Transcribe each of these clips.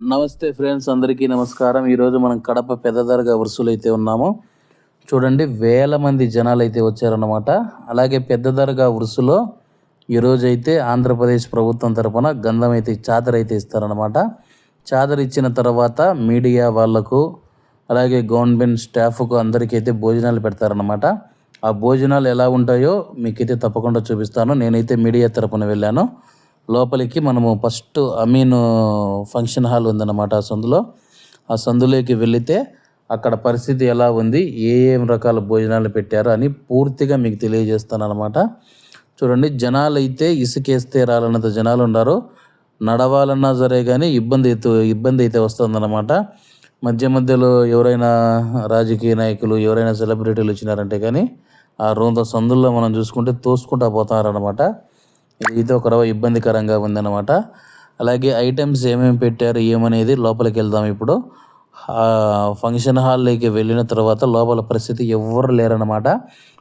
నమస్తే ఫ్రెండ్స్ అందరికీ నమస్కారం. ఈరోజు మనం కడప పెద్దదరగా వరుసలు అయితే ఉన్నాము. చూడండి వేల మంది జనాలు అయితే వచ్చారన్నమాట. అలాగే పెద్దదరగా వరుసలో ఈరోజు అయితే ఆంధ్రప్రదేశ్ ప్రభుత్వం తరపున గంధం అయితే చాదర్ అయితే ఇస్తారనమాట చాదర్ ఇచ్చిన తర్వాత మీడియా వాళ్ళకు అలాగే గవర్నమెంట్ స్టాఫ్కు అందరికీ అయితే భోజనాలు పెడతారనమాట ఆ భోజనాలు ఎలా ఉంటాయో మీకైతే తప్పకుండా చూపిస్తాను. నేనైతే మీడియా తరపున వెళ్ళాను. లోపలికి మనము ఫస్ట్ అమీన్ ఫంక్షన్ హాల్ ఉందన్నమాట ఆ సందులో. ఆ సందులోకి వెళితే అక్కడ పరిస్థితి ఎలా ఉంది ఏ ఏం రకాల భోజనాలు పెట్టారు అని పూర్తిగా మీకు తెలియజేస్తాను అనమాట చూడండి జనాలు అయితే ఇసుకేస్తే రాలన్నంత జనాలు ఉన్నారు. నడవాలన్నా సరే కానీ ఇబ్బంది అయితే ఇబ్బంది అయితే వస్తుందన్నమాట. మధ్య మధ్యలో ఎవరైనా రాజకీయ నాయకులు ఎవరైనా సెలబ్రిటీలు వచ్చినారంటే కానీ ఆ రోంత సందుల్లో మనం చూసుకుంటే తోసుకుంటా పోతారనమాట ఇది ఒక రవ ఇబ్బందికరంగా ఉందన్నమాట. అలాగే ఐటమ్స్ ఏమేమి పెట్టారు ఏమనేది లోపలికి వెళ్దాం ఇప్పుడు. ఫంక్షన్ హాల్లోకి వెళ్ళిన తర్వాత లోపల పరిస్థితి ఎవ్వరు లేరనమాట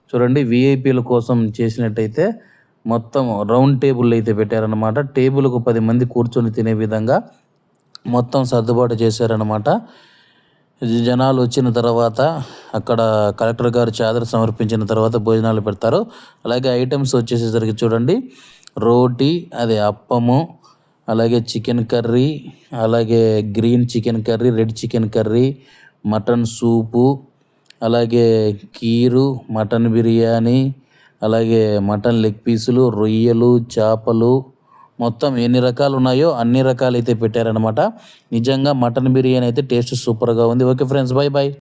చూడండి విఐపీల కోసం చేసినట్టయితే మొత్తం రౌండ్ టేబుల్ అయితే పెట్టారనమాట టేబుల్కు పది మంది కూర్చొని తినే విధంగా మొత్తం సర్దుబాటు చేశారనమాట జనాలు వచ్చిన తర్వాత అక్కడ కలెక్టర్ గారు చాదర సమర్పించిన తర్వాత భోజనాలు పెడతారు. అలాగే ఐటమ్స్ వచ్చేసేసరికి చూడండి రోటీ అది అప్పము అలాగే చికెన్ కర్రీ అలాగే green chicken curry red chicken curry mutton soup అలాగే కీరు మటన్ బిర్యానీ అలాగే మటన్ లెగ్ పీసులు రొయ్యలు చేపలు మొత్తం ఎన్ని రకాలు ఉన్నాయో అన్ని రకాలు అయితే పెట్టారనమాట నిజంగా మటన్ బిర్యానీ అయితే టేస్ట్ సూపర్గా ఉంది. Okay friends bye bye